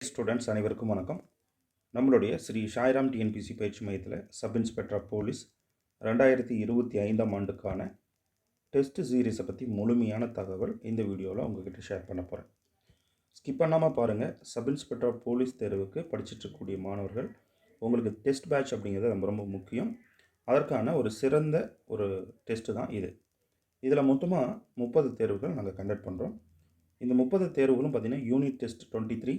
Students அனைவருக்கும் வணக்கம். நம்மளுடைய ஸ்ரீ ஷாய்ராம் டிஎன்பிசி பயிற்சி மையத்தில் சப் இன்ஸ்பெக்டர் போலீஸ் ரெண்டாயிரத்தி இருபத்தி ஐந்தாம் ஆண்டுக்கான டெஸ்ட் சீரீஸை பற்றி முழுமையான தகவல் இந்த வீடியோவில் உங்ககிட்ட ஷேர் பண்ண போகிறேன் ஸ்கிப் பண்ணாமல் பாருங்கள் சப் இன்ஸ்பெக்டர் போலீஸ் தேர்வுக்கு படிச்சுட்டு இருக்கக்கூடிய மாணவர்கள் உங்களுக்கு டெஸ்ட் பேட்ச் அப்படிங்கிறது ரொம்ப ரொம்ப முக்கியம். அதற்கான ஒரு சிறந்த ஒரு டெஸ்ட்டு தான் இது. இதில் மொத்தமாக முப்பது தேர்வுகள் நாங்கள் கண்டக்ட் பண்ணுறோம் இந்த முப்பது தேர்வுகளும் பார்த்திங்கன்னா unit test twenty three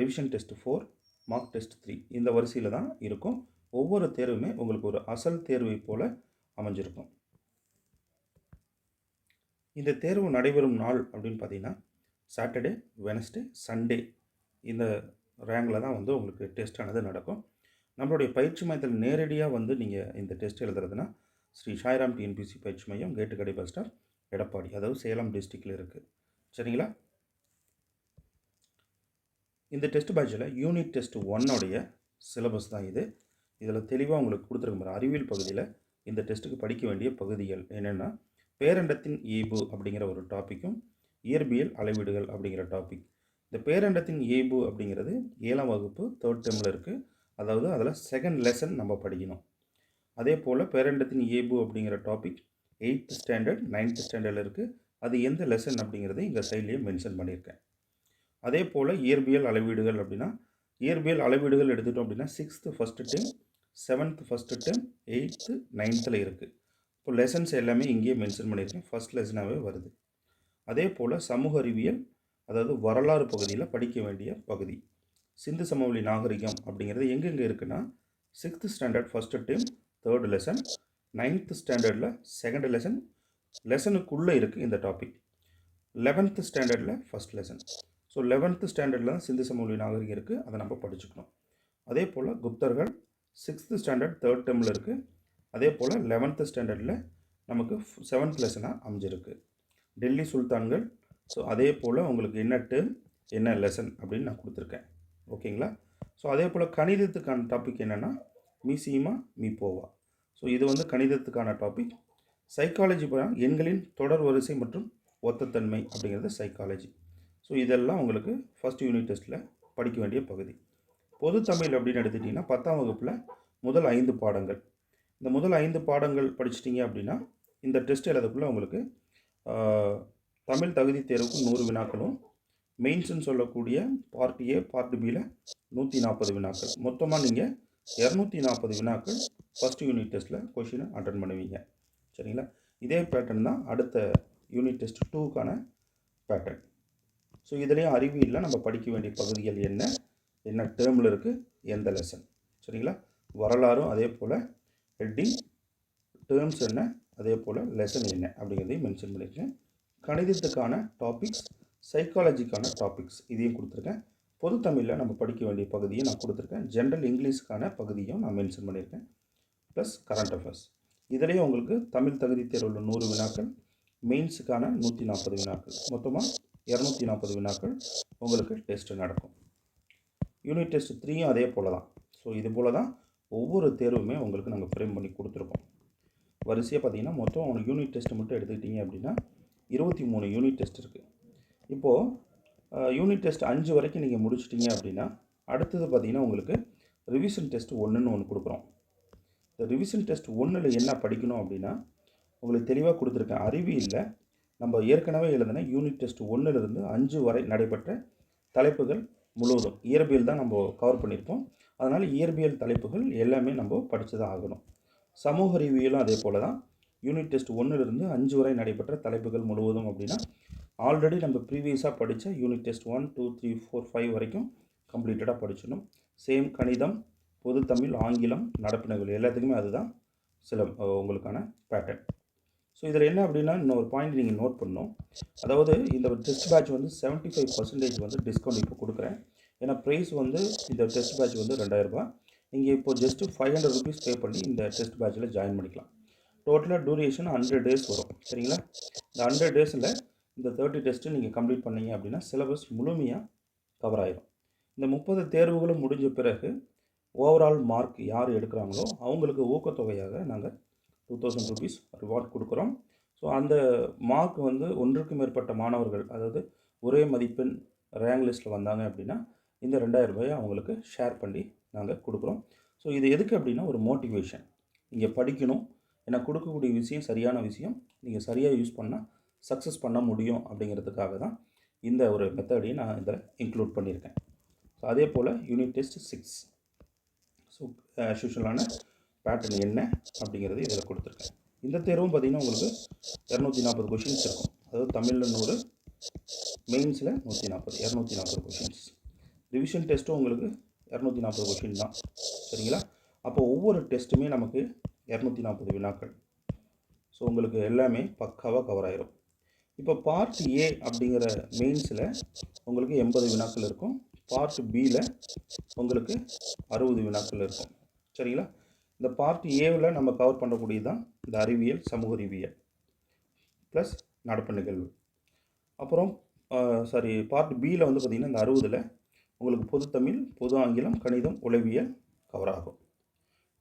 revision test four mark test three இந்த வரிசையில் தான் இருக்கும். ஒவ்வொரு தேர்வுமே உங்களுக்கு ஒரு அசல் தேர்வை போல் அமைஞ்சிருக்கும். இந்த தேர்வு நடைபெறும் நாள் அப்படின்னு பார்த்தீங்கன்னா சாட்டர்டே வெனஸ்டே சண்டே இந்த ரேங்கில் தான் வந்து உங்களுக்கு டெஸ்ட் ஆனது நடக்கும். நம்மளுடைய பயிற்சி மையத்தில் நேரடியாக வந்து நீங்கள் இந்த டெஸ்ட் எழுதுறதுனா ஸ்ரீ சாய்ராம் டிஎன்பிசி பயிற்சி மையம் கேட்டுக்கடை பஸ் ஸ்டாப் எடப்பாடி அதாவது சேலம் டிஸ்ட்ரிக்டில் இருக்குது சரிங்களா? இந்த டெஸ்ட் பேட்சில் யூனிட் டெஸ்ட் ஒன்னுடைய சிலபஸ் தான் இது. இதில் தெளிவாக உங்களுக்கு கொடுத்துருக்க மாதிரி அறிவியல் பகுதியில் இந்த டெஸ்ட்டுக்கு படிக்க வேண்டிய பகுதிகள் என்னென்னா பேரண்டத்தின் ஏபு அப்படிங்கிற ஒரு டாப்பிக்கும் இயற்பியல் அளவீடுகள் அப்படிங்கிற டாபிக் இந்த பேரண்டத்தின் ஏபு அப்படிங்கிறது ஏழாம் வகுப்பு தேர்ட் டெம்மில் இருக்குது அதாவது அதில் செகண்ட் லெசன் நம்ம படிக்கணும். அதே போல் பேரண்டத்தின் ஏபு அப்படிங்கிற டாபிக் எயித்து ஸ்டாண்டர்ட் நைன்த்து ஸ்டாண்டர்டில் இருக்குது அது எந்த லெசன் அப்படிங்கிறது இங்கே சைட்லேயே மென்ஷன் பண்ணியிருக்கேன். அதே போல் இயற்பியல் அளவீடுகள் அப்படின்னா இயற்பியல் அளவீடுகள் எடுத்துட்டோம் அப்படின்னா sixth first term seventh first term eighth நைன்த்தில் இருக்குது இப்போ லெசன்ஸ் எல்லாமே இங்கேயே மென்ஷன் பண்ணியிருக்கேன். ஃபஸ்ட் லெசனாகவே வருது. அதே போல் சமூக அறிவியல் அதாவது வரலாறு பகுதியில் படிக்க வேண்டிய பகுதி. சிந்து சமவெளி நாகரிகம் அப்படிங்கிறது எங்கெங்கே இருக்குன்னா sixth standard first term third lesson ninth ஸ்டாண்டர்டில் செகண்ட் லெசன் லெசனுக்குள்ளே இருக்குது இந்த டாபிக் லெவன்த்து ஸ்டாண்டர்டில் ஃபஸ்ட் லெசன் ஸோ லெவன்த்து ஸ்டாண்டர்டில் தான் சிந்து சமவெளி நாகரிகம் இருக்குது அதை நம்ம படிச்சுக்கணும். அதே போல் குப்தர்கள் சிக்ஸ்த்து ஸ்டாண்டர்ட் தேர்ட் டேர்மில் இருக்குது அதே போல் லெவன்த்து ஸ்டாண்டர்டில் நமக்கு செவன்த் லெசனாக அமைஞ்சிருக்கு. டெல்லி சுல்தான்கள் ஸோ அதே போல் உங்களுக்கு என்ன டேர்ம் என்ன லெசன் அப்படின்னு நான் கொடுத்துருக்கேன். ஓகேங்களா ஸோ அதே போல் கணிதத்துக்கான டாபிக் என்னென்னா மிசீமா மிப்போவா. ஸோ இது வந்து கணிதத்துக்கான டாபிக் சைக்காலஜி எண்களின் தொடர் வரிசை மற்றும் ஒத்தத்தன்மை அப்படிங்கிறது சைக்காலஜி ஸோ இதெல்லாம் உங்களுக்கு ஃபஸ்ட் யூனிட் டெஸ்ட்டில் படிக்க வேண்டிய பகுதி. பொது தமிழ் அப்படின்னு எடுத்துட்டிங்கன்னா பத்தாம் வகுப்பில் முதல் ஐந்து பாடங்கள். இந்த முதல் ஐந்து பாடங்கள் படிச்சிட்டிங்க அப்படின்னா இந்த டெஸ்ட் எழுதக்குள்ளே உங்களுக்கு தமிழ் தகுதி தேர்வுக்கு நூறு வினாக்களும் மெயின்ஸ்னு சொல்லக்கூடிய பார்ட் ஏ பார்ட் பியில் நூற்றி நாற்பது வினாக்கள். மொத்தமாக நீங்கள் இரநூத்தி நாற்பது வினாக்கள் ஃபஸ்ட் யூனிட் டெஸ்ட்டில் கொஷினை அட்டன் பண்ணுவீங்க. சரிங்களா? இதே பேட்டர்ன் தான் அடுத்த யூனிட் டெஸ்ட் டூக்கான பேட்டர்ன் ஸோ இதுலேயும் அறிவியலில் நம்ம படிக்க வேண்டிய பகுதிகள் என்ன? என்ன டேர்மில் இருக்குது எந்த லெசன் சரிங்களா? வரலாறும் அதே போல். ஹெட்டிங் டேர்ம்ஸ் என்ன? அதே போல் லெசன் என்ன? அப்படிங்கிறதையும் மென்ஷன் பண்ணியிருக்கேன். கணிதத்துக்கான டாபிக்ஸ் சைக்காலஜிக்கான டாபிக்ஸ் இதையும் கொடுத்துருக்கேன். பொது தமிழில் நம்ம படிக்க வேண்டிய பகுதியை நான் கொடுத்துருக்கேன். ஜென்ரல் இங்கிலீஷ்க்கான பகுதியும் நான் மென்ஷன் பண்ணியிருக்கேன். ப்ளஸ் கரண்ட் அஃபேர்ஸ் இதுலேயும் உங்களுக்கு தமிழ் தகுதி தேர்வில் நூறு வினாக்கள் மெயின்ஸுக்கான நூற்றி நாற்பது வினாக்கள். மொத்தமாக இரநூத்தி நாற்பது வினாக்கள் உங்களுக்கு டெஸ்ட்டு நடக்கும். யூனிட் டெஸ்ட் த்ரீயும் அதே போல் தான் ஸோ இது போல் தான் ஒவ்வொரு தேர்வுமே உங்களுக்கு நாங்கள் ஃப்ரேம் பண்ணி கொடுத்துருக்கோம். வரிசையாக பார்த்தீங்கன்னா மொத்தம் உங்களுக்கு யூனிட் டெஸ்ட் மட்டும் எடுத்துக்கிட்டிங்க அப்படின்னா இருபத்தி மூணு யூனிட் டெஸ்ட் இருக்குது இப்போது யூனிட் டெஸ்ட் அஞ்சு வரைக்கும் நீங்கள் முடிச்சிட்டிங்க அப்படின்னா அடுத்தது பார்த்திங்கன்னா உங்களுக்கு ரிவிஷன் டெஸ்ட் ஒன்றுன்னு ஒன்று கொடுக்குறோம். இந்த ரிவிஷன் டெஸ்ட் ஒன்றில் என்ன படிக்கணும் அப்படின்னா உங்களுக்கு தெளிவாக கொடுத்துருக்கேன் அறிவியலில் நம்ம ஏற்கனவே எழுதின யூனிட் டெஸ்ட் ஒன்றிலிருந்து அஞ்சு வரை நடைபெற்ற தலைப்புகள் முழுவதும். இயற்பியல் தான் நம்ம கவர் பண்ணியிருப்போம். அதனால் இயற்பியல் தலைப்புகள் எல்லாமே நம்ம படித்து தான் ஆகணும். சமூக அறிவியலும் அதே போல் தான் யூனிட் டெஸ்ட் ஒன்றிலிருந்து அஞ்சு வரை நடைபெற்ற தலைப்புகள் முழுவதும் அப்படின்னா ஆல்ரெடி நம்ம ப்ரீவியஸாக படித்த unit test one two three four five வரைக்கும் கம்ப்ளீட்டடாக படிச்சிடணும். சேம் கணிதம் பொது தமிழ் ஆங்கிலம் நடப்பு எல்லாத்துக்குமே அதுதான் சில உங்களுக்கான பேட்டர்ன் ஸோ இதில் என்ன அப்படின்னா இன்னொரு பாயிண்ட் நீங்கள் நோட் பண்ணணும். அதாவது இந்த டெஸ்ட் பேட்ச் வந்து செவன்ட்டி ஃபைவ் பர்சன்டேஜ் வந்து டிஸ்கவுண்ட் இப்போ கொடுக்குறேன். ஏன்னா ப்ரைஸ் வந்து இந்த டெஸ்ட் பேட்ச் வந்து ரெண்டாயிரரூபா நீங்கள் இப்போ just five hundred rupees pay பண்ணி இந்த டெஸ்ட் பேட்சில் ஜாயின் பண்ணிக்கலாம். டோட்டலாக டூரேஷன் ஹண்ட்ரட் டேஸ் வரும். சரிங்களா? இந்த ஹண்ட்ரட் டேஸில் இந்த தேர்ட்டி டெஸ்ட்டு நீங்கள் கம்ப்ளீட் பண்ணீங்க அப்படின்னா சிலபஸ் முழுமையாக கவர் ஆயிரும். இந்த முப்பது தேர்வுகளும் முடிஞ்ச பிறகு ஓவரால் மார்க் யார் எடுக்கிறாங்களோ அவங்களுக்கு ஊக்கத்தொகையாக நாங்கள் டூ தௌசண்ட் ருபீஸ் ரிவார்ட் கொடுக்குறோம். ஸோ அந்த மார்க் வந்து ஒன்றுக்கு மேற்பட்ட மாணவர்கள் அதாவது ஒரே மதிப்பெண் ரேங்க் லிஸ்ட்டில் வந்தாங்க அப்படின்னா இந்த ரெண்டாயிரம் ரூபாயை அவங்களுக்கு ஷேர் பண்ணி நாங்கள் கொடுக்குறோம். ஸோ இது எதுக்கு அப்படின்னா ஒரு மோட்டிவேஷன் நீங்கள் படிக்கணும். ஏன்னா கொடுக்கக்கூடிய விஷயம் சரியான விஷயம். நீங்கள் சரியாக யூஸ் பண்ணால் சக்ஸஸ் பண்ண முடியும் அப்படிங்கிறதுக்காக தான் இந்த ஒரு மெத்தடையும் நான் இதில் இன்க்ளூட் பண்ணியிருக்கேன். ஸோ அதே போல் யூனிட் டெஸ்ட் சிக்ஸ் ஸோ யூஷுவலான பேட்டர்ன் என்ன அப்படிங்கிறது இதில் கொடுத்துருக்கேன் இந்த தேர்வும் பார்த்திங்கன்னா உங்களுக்கு இரநூத்தி நாற்பது கொஷின்ஸ் இருக்கும். அதாவது தமிழில் நூறு மெயின்ஸில் நூற்றி நாற்பது இரநூத்தி நாற்பது கொஷின்ஸ் ரிவிஷன் டெஸ்ட்டும் உங்களுக்கு இரநூத்தி நாற்பது கொஷின் தான். சரிங்களா? அப்போ ஒவ்வொரு டெஸ்ட்டுமே நமக்கு இரநூத்தி நாற்பது வினாக்கள். ஸோ உங்களுக்கு எல்லாமே பக்காவாக கவர் ஆயிரும். இப்போ பார்ட் ஏ அப்படிங்கிற மெயின்ஸில் உங்களுக்கு எண்பது வினாக்கள் இருக்கும். பார்ட் பியில் உங்களுக்கு அறுபது வினாக்கள் இருக்கும். சரிங்களா? இந்த பார்ட் ஏவில் நம்ம கவர் பண்ணக்கூடியது தான் இந்த அறிவியல் சமூக அறிவியல். ப்ளஸ் நடப்பு நிகழ்வு அப்புறம் சாரி பார்ட் பியில் வந்து பார்த்திங்கன்னா இந்த அறுபதில் உங்களுக்கு பொது தமிழ் பொது ஆங்கிலம் கணிதம் உளவியல் கவர் ஆகும்.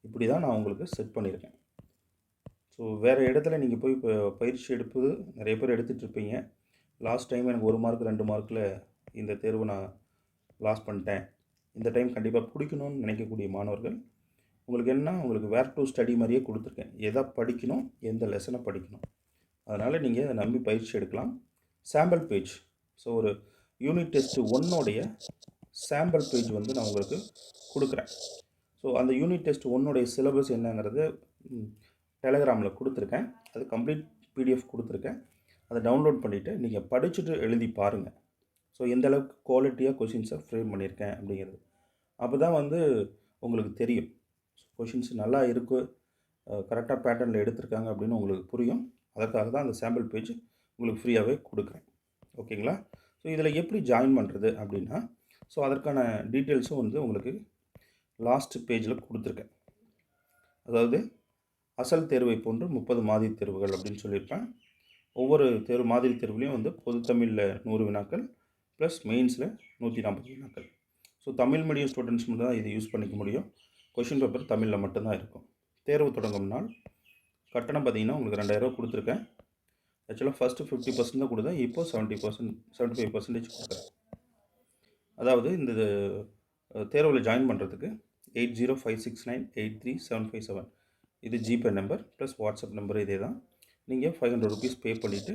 இப்படி தான் நான் உங்களுக்கு செட் பண்ணியிருக்கேன். ஸோ வேறு இடத்துல நீங்கள் போய் இப்போ பயிற்சி எடுப்பது நிறைய பேர் எடுத்துகிட்ருப்பீங்க லாஸ்ட் டைம் எனக்கு ஒரு மார்க் ரெண்டு மார்க்கில் இந்த தேர்வு நான் லாஸ் பண்ணிட்டேன். இந்த டைம் கண்டிப்பாக பிடிக்கணும்னு நினைக்கக்கூடிய மாணவர்கள் உங்களுக்கு என்ன? உங்களுக்கு வேர் டு ஸ்டடி மாதிரியே கொடுத்துருக்கேன். எதை படிக்கணும்? எந்த லெசனை படிக்கணும்? அதனால் நீங்கள் அதை நம்பி பயிற்சி எடுக்கலாம். சாம்பிள் பேஜ் ஸோ ஒரு யூனிட் டெஸ்ட்டு ஒன்னோடைய சாம்பிள் பேஜ் வந்து நான் உங்களுக்கு கொடுக்குறேன். ஸோ அந்த யூனிட் டெஸ்ட் ஒன்னுடைய சிலபஸ் என்னங்கிறது டெலகிராமில் கொடுத்துருக்கேன். அது கம்ப்ளீட் பிடிஎஃப் கொடுத்துருக்கேன். அதை டவுன்லோட் பண்ணிவிட்டு நீங்கள் படிச்சுட்டு எழுதி பாருங்கள் ஸோ எந்தளவுக்கு குவாலிட்டியாக கொஷின்ஸை ஃப்ரேம் பண்ணியிருக்கேன் அப்படிங்கிறது. அப்போ தான் வந்து உங்களுக்கு தெரியும். கொஷின்ஸ் நல்லா இருக்குது கரெக்டாக பேட்டர்னில் எடுத்திருக்காங்க அப்படின்னு உங்களுக்கு புரியும். அதற்காக தான் அந்த சாம்பிள் பேஜ் உங்களுக்கு ஃப்ரீயாகவே கொடுக்குறேன். ஓகேங்களா ஸோ இதில் எப்படி ஜாயின் பண்ணுறது அப்படின்னா ஸோ அதற்கான டீட்டெயில்ஸும் வந்து உங்களுக்கு லாஸ்ட் பேஜில் கொடுத்துருக்கேன். அதாவது அசல் தேர்வை போன்று முப்பது மாதிரி தேர்வுகள் அப்படின்னு சொல்லியிருப்பேன். ஒவ்வொரு தேர்வு மாதிரி தேர்வுலேயும் வந்து பொது தமிழில் நூறு வினாக்கள் ப்ளஸ் மெயின்ஸில் நூற்றி நாற்பது வினாக்கள். ஸோ தமிழ் மீடியம் ஸ்டூடெண்ட்ஸ் மட்டும் தான் இதை யூஸ் பண்ணிக்க முடியும். கொஷின் பேப்பர் தமிழில் மட்டும்தான் இருக்கும். தேர்வு தொடங்கும் நாள். கட்டணம் பார்த்தீங்கன்னா உங்களுக்கு ரெண்டாயிரரூவா கொடுத்துருக்கேன். ஆக்சுவலாக ஃபஸ்ட்டு ஃபிஃப்டி பர்சன்ட் தான் கொடுத்தேன். இப்போ seventy percent seventy five percentage கொடுக்குறேன். அதாவது இந்த தேர்வில் ஜாயின் பண்ணுறதுக்கு eight zero five six nine eight three seven five seven இது GPay number plus WhatsApp number இதே தான். நீங்கள் ஃபைவ் ஹண்ட்ரட் ருபீஸ் பே பண்ணிவிட்டு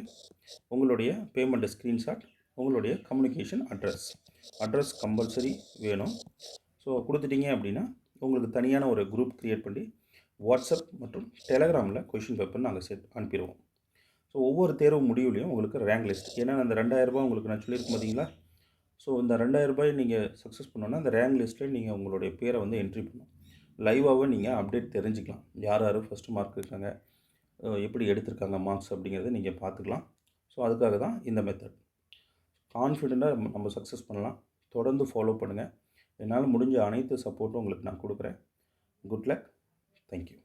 உங்களுடைய பேமெண்ட்டு ஸ்க்ரீன்ஷாட் உங்களுடைய கம்யூனிகேஷன் அட்ரஸ் அட்ரஸ் கம்பல்சரி வேணும். ஸோ கொடுத்துட்டீங்க அப்படின்னா உங்களுக்கு தனியான ஒரு குரூப் க்ரியேட் பண்ணி வாட்ஸ்அப் மற்றும் டெலகிராமில் கொஷின் பேப்பர் நாங்கள் செட் அனுப்பிடுவோம் ஸோ ஒவ்வொரு தேர்வு முடிவுலையும் உங்களுக்கு ரேங்க் லிஸ்ட் ஏன்னா அந்த ரெண்டாயிரரூபா உங்களுக்கு நான் சொல்லியிருக்கேன் பார்த்தீங்களா ஸோ இந்த ரெண்டாயிரரூபாய் நீங்கள் சக்ஸஸ் பண்ணோன்னா அந்த ரேங்க் லிஸ்ட்டில் நீங்கள் உங்களுடைய பேரை வந்து என்ட்ரி பண்ணணும். லைவாகவே நீங்கள் அப்டேட் தெரிஞ்சுக்கலாம். யார் யார் ஃபஸ்ட்டு மார்க் இருக்காங்க? எப்படி எடுத்திருக்காங்க மார்க்ஸ் அப்படிங்கிறத நீங்கள் பார்த்துக்கலாம். ஸோ அதுக்காக தான் இந்த மெத்தட் கான்ஃபிடெண்ட்டாக நம்ம சக்ஸஸ் பண்ணலாம். தொடர்ந்து ஃபாலோ பண்ணுங்கள் என்னால் முடிஞ்ச அனைத்து சப்போர்ட்டும் உங்களுக்கு நான் கொடுக்குறேன். Good luck thank you